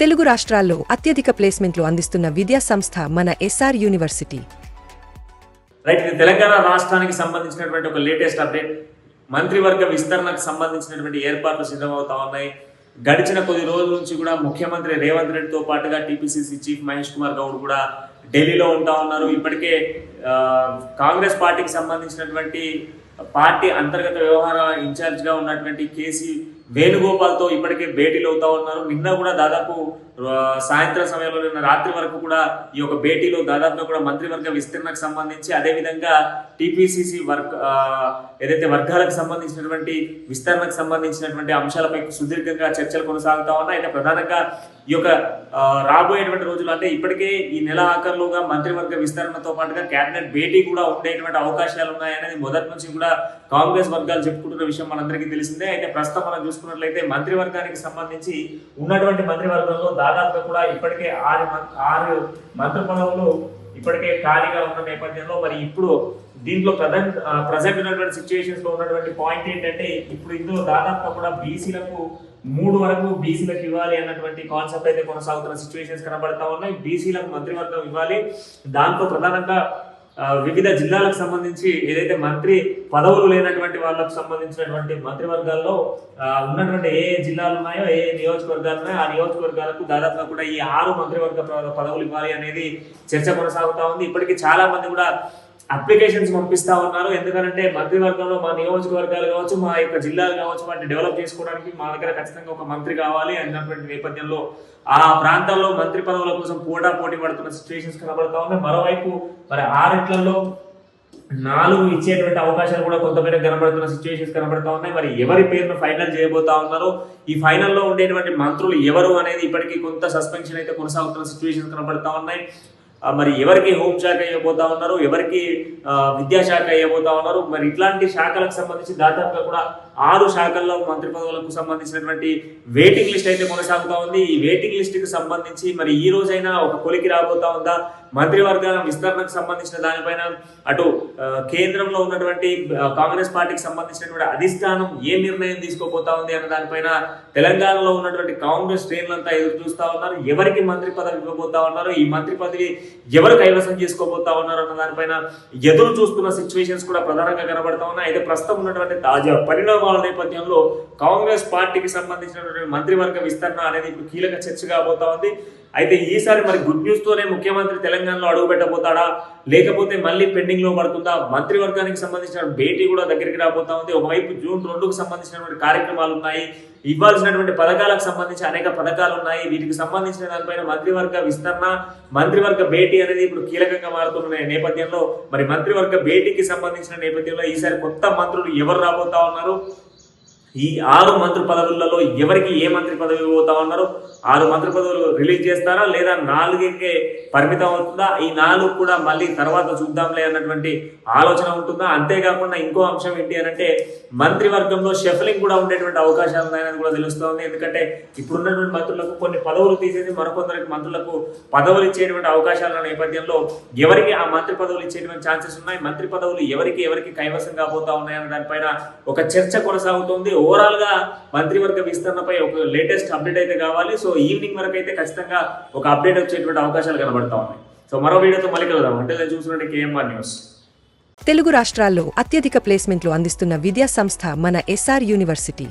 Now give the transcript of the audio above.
తెలుగు రాష్ట్రాల్లో అత్యధిక ప్లేస్మెంట్లు అందిస్తున్న విద్యా సంస్థ మన ఎస్ఆర్ యూనివర్సిటీ. రైట్ ఇది తెలంగాణ రాష్ట్రానికి సంబంధించినటువంటి ఒక లేటెస్ట్ అప్డేట్. మంత్రివర్గ విస్తరణకు సంబంధించినటువంటి ఏర్పాట్లు సిద్ధమవుతా ఉన్నాయి. గడిచిన కొద్ది రోజుల నుంచి కూడా ముఖ్యమంత్రి రేవంత్ రెడ్డితో పాటుగా టీపీసీసీ చీఫ్ మహేష్ కుమార్ గౌడ్ కూడా ఢిల్లీలో ఉంటా ఉన్నారు. ఇప్పటికే కాంగ్రెస్ పార్టీకి సంబంధించినటువంటి పార్టీ అంతర్గత వ్యవహార ఇన్ఛార్జ్గా ఉన్నటువంటి కేసీ వేణుగోపాల్తో ఇప్పటికే భేటీలు అవుతా ఉన్నారు. నిన్న కూడా దాదాపు సాయంత్రం సమయంలో నిన్న రాత్రి వరకు కూడా ఈ యొక్క భేటీలో దాదాపుగా కూడా మంత్రివర్గ విస్తరణకు సంబంధించి అదే విధంగా టీపీసీసీ వర్క్ ఏదైతే వర్గాలకు సంబంధించినటువంటి విస్తరణకు సంబంధించినటువంటి అంశాలపై సుదీర్ఘంగా చర్చలు కొనసాగుతా ఉన్నాయి. అయితే ప్రధానంగా ఈ యొక్క రాబోయేటువంటి రోజులు అంటే ఇప్పటికే ఈ నెల ఆఖరులోగా మంత్రివర్గ విస్తరణతో పాటుగా కేబినెట్ భేటీ కూడా ఉండేటువంటి అవకాశాలు ఉన్నాయనేది మొదటి నుంచి కూడా కాంగ్రెస్ వర్గాలు చెప్పుకుంటున్న విషయం మనందరికీ తెలిసిందే. అయితే ప్రస్తుతం మనం చూసుకున్నట్లయితే మంత్రివర్గానికి సంబంధించి ఉన్నటువంటి మంత్రివర్గంలో దాదాపుగా కూడా ఇప్పటికే ఆరు మం- ఆరు మంత్రి పదవులు ఇప్పటికే ఖాళీగా ఉన్న నేపథ్యంలో మరి ఇప్పుడు దీంట్లో ప్రజెంట్ ప్రజెంట్ ఉన్నటువంటి సిచ్యువేషన్స్లో ఉన్నటువంటి పాయింట్ ఏంటంటే ఇప్పుడు ఇందులో దాదాపుగా కూడా బీసీలకు మూడు వరకు బీసీలకు ఇవ్వాలి అన్నటువంటి కాన్సెప్ట్ అయితే కొనసాగుతున్న సిచ్యువేషన్స్ కనబడతా ఉన్నాయి. బీసీలకు మంత్రివర్గం ఇవ్వాలి. దాంతో ప్రధానంగా వివిధ జిల్లాలకు సంబంధించి ఏదైతే మంత్రి పదవులు లేనటువంటి వాళ్ళకు సంబంధించినటువంటి మంత్రివర్గాల్లో ఉన్నటువంటి ఏ ఏ జిల్లాలు ఉన్నాయో ఏ ఏ నియోజకవర్గాలు ఉన్నాయో ఆ నియోజకవర్గాలకు దాదాపుగా కూడా ఈ ఆరు మంత్రివర్గ పదవులు ఇవ్వాలి అనేది చర్చ కొనసాగుతా ఉంది. ఇప్పటికీ చాలా మంది కూడా అప్లికేషన్స్ పంపిస్తా ఉన్నారు. ఎందుకంటే మంత్రివర్గంలో మా నియోజకవర్గాలు కావచ్చు మా యొక్క జిల్లాలు కావచ్చు వాటిని డెవలప్ చేసుకోవడానికి మా దగ్గర ఖచ్చితంగా ఒక మంత్రి కావాలి అన్నటువంటి నేపథ్యంలో ఆ ప్రాంతాల్లో మంత్రి పదవుల కోసం పోటా పోటీ పడుతున్న సిచ్యువేషన్స్ కనబడతా ఉన్నాయి. మరోవైపు మరి ఆరెట్లలో నాలుగు ఇచ్చేటువంటి అవకాశాలు కూడా కొంతమేర కనబడుతున్న సిచ్యువేషన్స్ కనబడతా ఉన్నాయి. మరి ఎవరి పేరును ఫైనల్ చేయబోతా ఉన్నారో ఈ ఫైనల్లో ఉండేటువంటి మంత్రులు ఎవరు అనేది ఇప్పటికీ కొంత సస్పెన్షన్ అయితే కొనసాగుతున్న సిచ్యువేషన్స్ కనబడతా ఉన్నాయి. మరి ఎవరికి హోంశాఖ ఇవ్వబోతా ఉన్నారు? ఎవరికి విద్యాశాఖ ఇవ్వబోతా ఉన్నారు? మరి ఇట్లాంటి శాఖలకు సంబంధించి దాదాపుగా కూడా ఆరు శాఖల్లో మంత్రి పదవులకు సంబంధించినటువంటి వెయిటింగ్ లిస్ట్ అయితే కొనసాగుతా ఉంది. ఈ వెయిటింగ్ లిస్ట్కి సంబంధించి మరి ఈ రోజైనా ఒక కొలికి రాబోతా ఉందా? మంత్రివర్గ విస్తరణకు సంబంధించిన దానిపైన అటు కేంద్రంలో ఉన్నటువంటి కాంగ్రెస్ పార్టీకి సంబంధించినటువంటి అధిష్టానం ఏ నిర్ణయం తీసుకోబోతా ఉంది అన్న దానిపైన తెలంగాణలో ఉన్నటువంటి కాంగ్రెస్ శ్రేణులంతా ఎదురు చూస్తా ఉన్నారు. ఎవరికి మంత్రి పదవి ఇవ్వబోతా ఉన్నారు? ఈ మంత్రి పదవి ఎవరు కైవసం చేసుకోబోతా ఉన్నారు అన్న దానిపైన ఎదురు చూస్తున్న సిచ్యువేషన్స్ కూడా ప్రధానంగా కనబడతా ఉన్నాయి. అయితే ప్రస్తుతం ఉన్నటువంటి తాజా పరిణామాల నేపథ్యంలో కాంగ్రెస్ పార్టీకి సంబంధించినటువంటి మంత్రివర్గ విస్తరణ అనేది ఇప్పుడు కీలక చర్చ కాబోతా ఉంది. అయితే ఈసారి మరి గుడ్ న్యూస్ తోనే ముఖ్యమంత్రి తెలంగాణలో అడుగు పెట్టబోతాడా? లేకపోతే మళ్ళీ పెండింగ్లో పడుతుందా? మంత్రివర్గానికి సంబంధించిన భేటీ కూడా దగ్గరికి రాబోతా ఉంది. ఒకవైపు జూన్ రెండుకు సంబంధించినటువంటి కార్యక్రమాలు ఉన్నాయి. ఇవ్వాల్సినటువంటి పథకాలకు సంబంధించి అనేక పథకాలు ఉన్నాయి. వీటికి సంబంధించిన దానిపైన మంత్రివర్గ విస్తరణ మంత్రివర్గ భేటీ అనేది ఇప్పుడు కీలకంగా మారుతున్న నేపథ్యంలో మరి మంత్రివర్గ భేటీకి సంబంధించిన నేపథ్యంలో ఈసారి కొత్త మంత్రులు ఎవరు రాబోతా ఉన్నారు? ఈ ఆరు మంత్రి పదవులలో ఎవరికి ఏ మంత్రి పదవి పోతా ఉన్నారో ఆరు మంత్రి పదవులు రిలీజ్ చేస్తారా లేదా నాలుగుకే పరిమితం అవుతుందా? ఈ నాలుగు కూడా మళ్ళీ తర్వాత చూద్దాంలే అన్నటువంటి ఆలోచన ఉంటుందా? అంతేకాకుండా ఇంకో అంశం ఏంటి అని అంటే మంత్రివర్గంలో షఫలింగ్ కూడా ఉండేటువంటి అవకాశాలు ఉన్నాయని కూడా తెలుస్తోంది. ఎందుకంటే ఇప్పుడున్నటువంటి మంత్రులకు కొన్ని పదవులు తీసేసి మరికొందరికి మంత్రులకు పదవులు ఇచ్చేటువంటి అవకాశాల నేపథ్యంలో ఎవరికి ఆ మంత్రి పదవులు ఇచ్చేటువంటి ఛాన్సెస్ ఉన్నాయి? మంత్రి పదవులు ఎవరికి ఎవరికి కైవసం కాబోతా ఉన్నాయన్న దానిపైన ఒక చర్చ కొనసాగుతోంది. ఓవరాల్గా మంత్రివర్గ విస్తరణపై ఒక లేటెస్ట్ అప్డేట్ అయితే కావాలి. సో ఈవినింగ్ వరకు అయితే ఖచ్చితంగా ఒక అప్డేట్ వచ్చేటువంటి అవకాశాలు కనబడతా ఉన్నాయి. సో మరో వీడియోతో మళ్ళీ కలుద్దాం. అంటే నేను చూసినట్టు కేఎంఆర్ న్యూస్. తెలుగు రాష్ట్రాల్లో అత్యధిక ప్లేస్మెంట్లు అందిస్తున్న విద్యా సంస్థ మన ఎస్ఆర్ యూనివర్సిటీ.